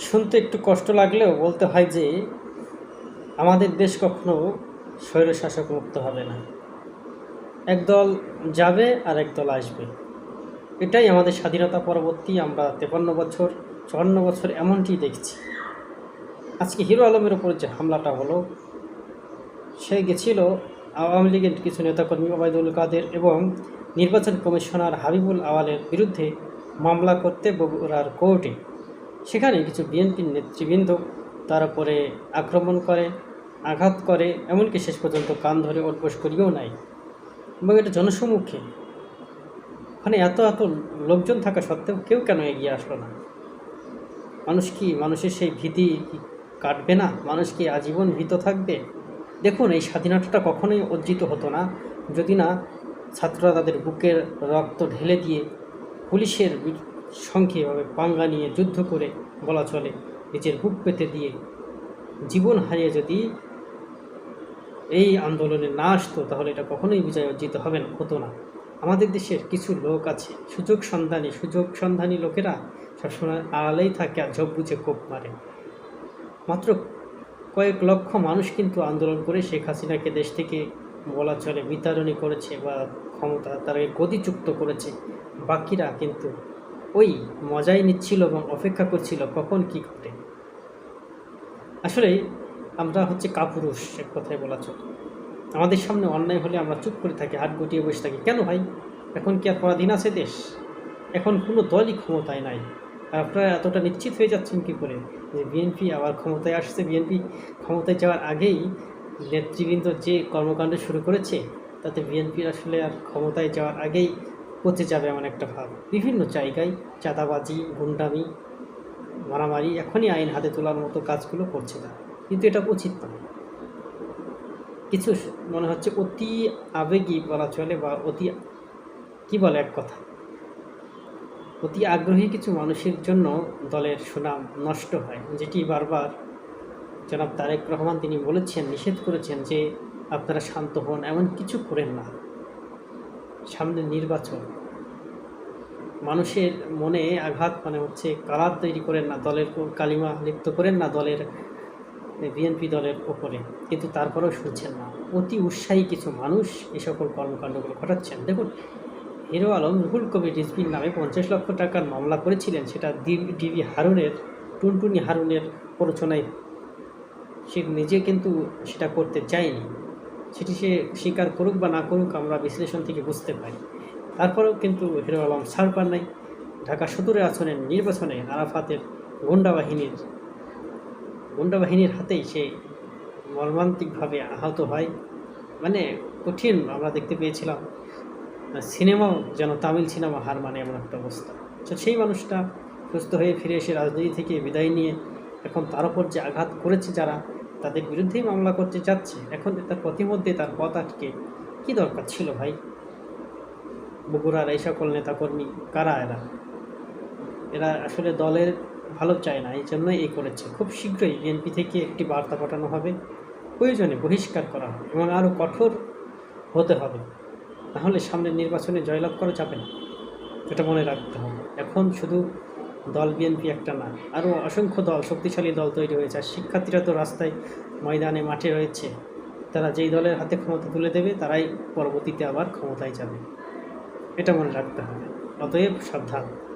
শুনতে একটু কষ্ট লাগলেও বলতে হয় যে, আমাদের দেশ কখনো স্বৈরশাসক মুক্ত হবে না। একদল যাবে আর একদল আসবে। এটাই আমাদের স্বাধীনতা পরবর্তী আমরা তেপান্ন বছর, চুয়ান্ন বছর এমনটি দেখছি। আজকে হিরো আলমের ওপর যে হামলাটা হলো, সে গেছিল আওয়ামী লীগের কিছু নেতাকর্মী ওবায়দুল কাদের এবং নির্বাচন কমিশনার হাবিবুল আওয়ালের বিরুদ্ধে মামলা করতে বগুড়ার কোর্টে। সেখানে কিছু বিএনপির নেতৃবৃন্দ তার উপরে আক্রমণ করে, আঘাত করে, এমনকি শেষ পর্যন্ত কান ধরে ওঠবোস করিয়েও নাই। এবং এটা জনসম্মুখে ওখানে এত এত লোকজন থাকা সত্ত্বেও কেউ কেন এগিয়ে আসলো না? মানুষ কি মানুষের সেই ভীতি কাটবে না? মানুষ কি আজীবন ভীত থাকবে? দেখুন, এই স্বাধীনতাটা কখনোই অর্জিত হতো না। যদি না ছাত্ররা তাদের বুকের রক্ত ঢেলে দিয়ে পুলিশের সঙ্গে এভাবে পাঙ্গা নিয়ে যুদ্ধ করে বলা চলে। নিজের বুক পেতে দিয়ে জীবন হারিয়ে যদি এই আন্দোলনে না আসতো, তাহলে এটা কখনোই বিজয় অর্জিত হবে না, হতো না। আমাদের দেশের কিছু লোক আছে, সুযোগ সন্ধানী সুযোগ সন্ধানী লোকেরা সবসময় আড়ালেই থাকে আর ঝোপ বুঝে কোপ মারে। মাত্র কয়েক লক্ষ মানুষ কিন্তু আন্দোলন করে শেখ হাসিনাকে দেশ থেকে বলা চলে বিতাড়নী করেছে বা ক্ষমতা তারাকে গতিযুক্ত করেছে। বাকিরা কিন্তু ওই মজাই নিচ্ছিল এবং অপেক্ষা করছিল কখন কি ঘটে। আসলে আমরা হচ্ছে কাপুরুষ, এক কথায় বলা চলে। আমাদের সামনে অন্যায় হলে আমরা চুপ করে থাকি, হাত গুটিয়ে বসে থাকি। কেন ভাই? এখন কি আর পরাধীন আছে দেশ? এখন কোনো দলই ক্ষমতায় নাই। আর আপনারা এতটা নিশ্চিত হয়ে যাচ্ছেন কি করে? যে বিএনপি আবার ক্ষমতায় আসছে? বিএনপি ক্ষমতায় যাওয়ার আগেই নেতৃবৃন্দ যে কর্মকাণ্ড শুরু করেছে, তাতে বিএনপির আসলে আর ক্ষমতায় যাওয়ার আগেই পচে যাবে এমন একটা ভাব। বিভিন্ন জায়গায় চাঁদাবাজি, গুন্ডামি, মারামারি এখনই আইন হাতে তোলার মতো কাজগুলো করছে না কিন্তু এটা উচিত নয়। কিছু মনে হচ্ছে অতি আবেগী বলা চলে বা অতি, কি বলে এক কথা? অতি আগ্রহী কিছু মানুষের জন্য দলের সুনাম নষ্ট হয়, যেটি বারবার জনাব তারেক রহমান তিনি বলেছেন, নিষেধ করেছেন যে আপনারা শান্ত হন, এমন কিছু করেন না। সামনে নির্বাচন। মানুষের মনে আঘাত মানে হচ্ছে কালার তৈরি করেন না, দলের কালিমা লিপ্ত করেন না দলের বিএনপি দলের ওপরে। কিন্তু তারপরেও শুনছেন না। অতি উৎসাহী কিছু মানুষ এই সকল কর্মকাণ্ডগুলো ঘটাচ্ছেন। দেখুন, হিরো আলম রুহুল কবির রিজভির নামে পঞ্চাশ লক্ষ টাকার মামলা করেছিলেন। সেটা ডিবি হারুনের, টুনটুনি হারুনের প্ররোচনায় সে নিজে কিন্তু সেটা করতে চায়নি। সেটি সে স্বীকার করুক বা না করুক, আমরা বিশ্লেষণ থেকে বুঝতে পারি। তারপরেও কিন্তু হিরো আলম ছাড় পান নাই। ঢাকা সদরের আসনের নির্বাচনে আরাফাতের গুন্ডা বাহিনীর গুন্ডা বাহিনীর হাতেই সে মর্মান্তিকভাবে আহত হয়। মানে কঠিন, আমরা দেখতে পেয়েছিলাম। সিনেমাও যেন তামিল সিনেমা হার মানে এমন একটা অবস্থা। তো সেই মানুষটা সুস্থ হয়ে ফিরে এসে রাজনীতি থেকে বিদায় নিয়ে এখন তার উপর যে আঘাত করেছে যারা তাদের বিরুদ্ধেই মামলা করতে যাচ্ছে এখন তার প্রতিমধ্যে তার পথ আটকে। কী দরকার ছিল ভাই? বগুড়ার এই সকল নেতাকর্মী কারা এরা? এরা আসলে দলের ভালো চায় না এই জন্যই এই করেছে। খুব শীঘ্রই বিএনপি থেকে একটি বার্তা পাঠানো হবে। প্রয়োজনে বহিষ্কার করা হবে এবং আরও কঠোর হতে হবে। নাহলে সামনের নির্বাচনে জয়লাভ করা যাবে না। এটা মনে রাখতে হবে। এখন শুধু দল বিএনপি একটা না। আরও অসংখ্য দল, শক্তিশালী দল তৈরি হয়েছে। আর শিক্ষার্থীরা তো রাস্তায়, ময়দানে, মাঠে রয়েছে। তারা যেই দলের হাতে ক্ষমতা তুলে দেবে, তারাই পরবর্তীতে আবার ক্ষমতায় যাবে। এটা মনে রাখতে হবে। অতএব সাবধান।